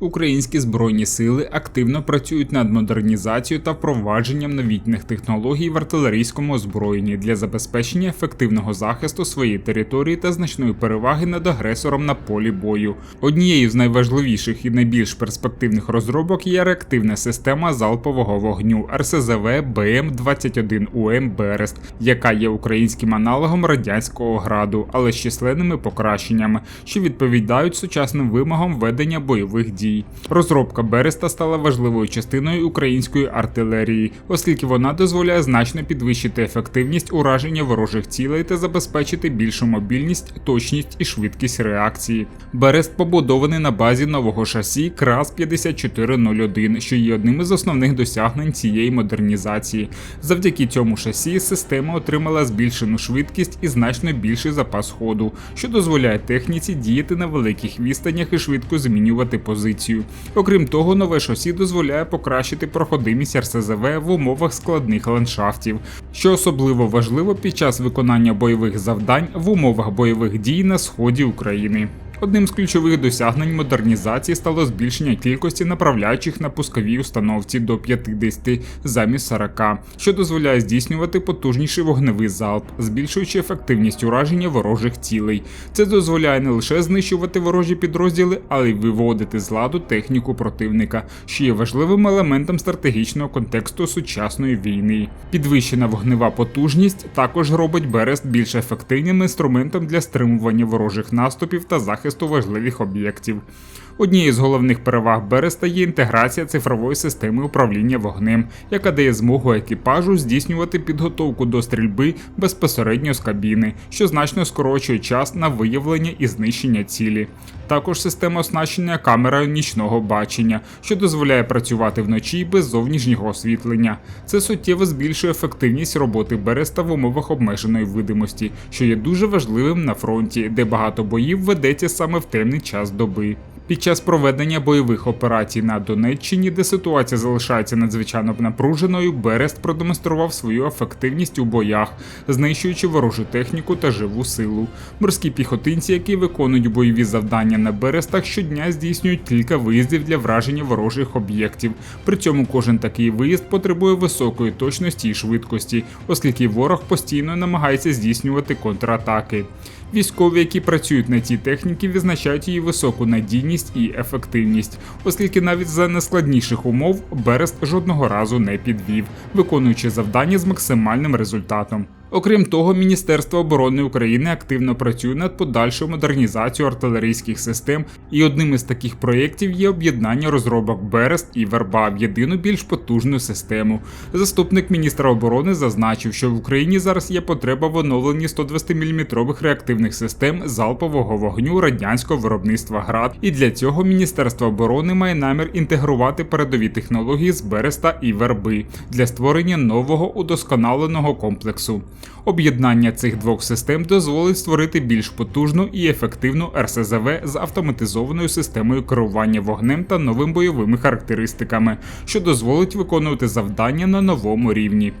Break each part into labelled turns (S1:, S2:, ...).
S1: Українські збройні сили активно працюють над модернізацією та впровадженням новітніх технологій в артилерійському озброєнні для забезпечення ефективного захисту своєї території та значної переваги над агресором на полі бою. Однією з найважливіших і найбільш перспективних розробок є реактивна система залпового вогню РСЗВ БМ-21УМ Берест, яка є українським аналогом радянського граду, але з численними покращеннями, що відповідають сучасним вимогам ведення бойових дій. Розробка Береста стала важливою частиною української артилерії, оскільки вона дозволяє значно підвищити ефективність ураження ворожих цілей та забезпечити більшу мобільність, точність і швидкість реакції. Берест побудований на базі нового шасі КРАС 5401, що є одним із основних досягнень цієї модернізації. Завдяки цьому шасі система отримала збільшену швидкість і значно більший запас ходу, що дозволяє техніці діяти на великих відстанях і швидко змінювати позицію. Окрім того, нове шосі дозволяє покращити проходимість РСЗВ в умовах складних ландшафтів, що особливо важливо під час виконання бойових завдань в умовах бойових дій на сході України. Одним з ключових досягнень модернізації стало збільшення кількості направляючих на пусковій установці до 50 замість 40, що дозволяє здійснювати потужніший вогневий залп, збільшуючи ефективність ураження ворожих цілей. Це дозволяє не лише знищувати ворожі підрозділи, але й виводити з ладу техніку противника, що є важливим елементом стратегічного контексту сучасної війни. Підвищена вогнева потужність також робить Берест більш ефективним інструментом для стримування ворожих наступів та захисту захисту важливих об'єктів. Однією з головних переваг Береста є інтеграція цифрової системи управління вогнем, яка дає змогу екіпажу здійснювати підготовку до стрільби безпосередньо з кабіни, що значно скорочує час на виявлення і знищення цілі. Також система оснащення камерою нічного бачення, що дозволяє працювати вночі без зовнішнього освітлення. Це суттєво збільшує ефективність роботи Береста в умовах обмеженої видимості, що є дуже важливим на фронті, де багато боїв ведеться саме в темний час доби. Під час проведення бойових операцій на Донеччині, де ситуація залишається надзвичайно напруженою, Берест продемонстрував свою ефективність у боях, знищуючи ворожу техніку та живу силу. Морські піхотинці, які виконують бойові завдання на Берестах, щодня здійснюють кілька виїздів для враження ворожих об'єктів. При цьому кожен такий виїзд потребує високої точності і швидкості, оскільки ворог постійно намагається здійснювати контратаки. Військові, які працюють на цій техніці, відзначають її високу надійність і ефективність, оскільки навіть за найскладніших умов Берест жодного разу не підвів, виконуючи завдання з максимальним результатом. Окрім того, Міністерство оборони України активно працює над подальшою модернізацією артилерійських систем, і одним із таких проєктів є об'єднання розробок Берест і Верба в єдину більш потужну систему. Заступник міністра оборони зазначив, що в Україні зараз є потреба в оновленні 120-мм реактивних систем залпового вогню радянського виробництва ГРАД, і для цього Міністерство оборони має намір інтегрувати передові технології з Береста і Верби для створення нового удосконаленого комплексу. Об'єднання цих двох систем дозволить створити більш потужну і ефективну РСЗВ з автоматизованою системою керування вогнем та новим бойовими характеристиками, що дозволить виконувати завдання на новому рівні.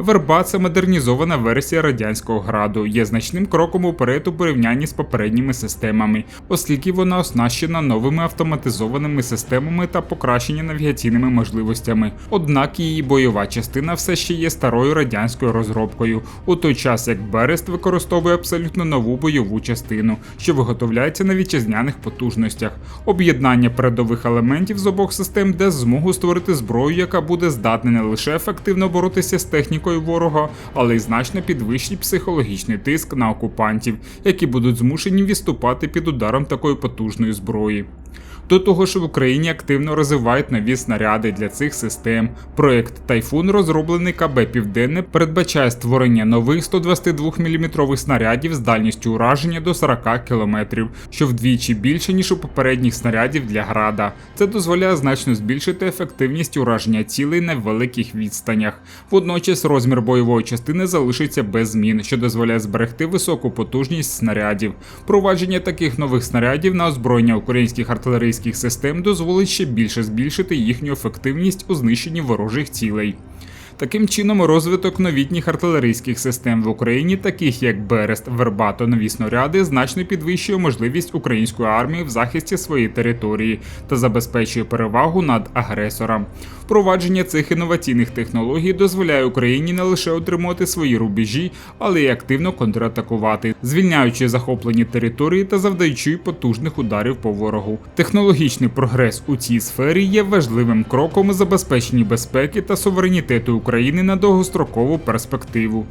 S1: Верба це модернізована версія радянського граду, є значним кроком уперед у порівнянні з попередніми системами, оскільки вона оснащена новими автоматизованими системами та покращені навігаційними можливостями. Однак її бойова частина все ще є старою радянською розробкою, у той час як Берест використовує абсолютно нову бойову частину, що виготовляється на вітчизняних потужностях. Об'єднання передових елементів з обох систем дасть змогу створити зброю, яка буде здатна не лише ефективно боротися з технікою ворога, але й значно підвищить психологічний тиск на окупантів, які будуть змушені відступати під ударом такої потужної зброї. До того ж, в Україні активно розвивають нові снаряди для цих систем. Проект Тайфун, розроблений КБ Південне, передбачає створення нових 122 мм снарядів з дальністю ураження до 40 км, що вдвічі більше ніж у попередніх снарядів для града. Це дозволяє значно збільшити ефективність ураження цілей на великих відстанях. Водночас розмір бойової частини залишиться без змін, що дозволяє зберегти високу потужність снарядів. Провадження таких нових снарядів на озброєння українських артилерійських систем дозволить ще більше збільшити їхню ефективність у знищенні ворожих цілей. Таким чином, розвиток новітніх артилерійських систем в Україні, таких як Берест, Верба та нові снаряди, значно підвищує можливість української армії в захисті своєї території та забезпечує перевагу над агресором. Впровадження цих інноваційних технологій дозволяє Україні не лише отримувати свої рубежі, але й активно контратакувати, звільняючи захоплені території та завдаючи потужних ударів по ворогу. Технологічний прогрес у цій сфері є важливим кроком у забезпеченні безпеки та суверенітету України на довгострокову перспективу.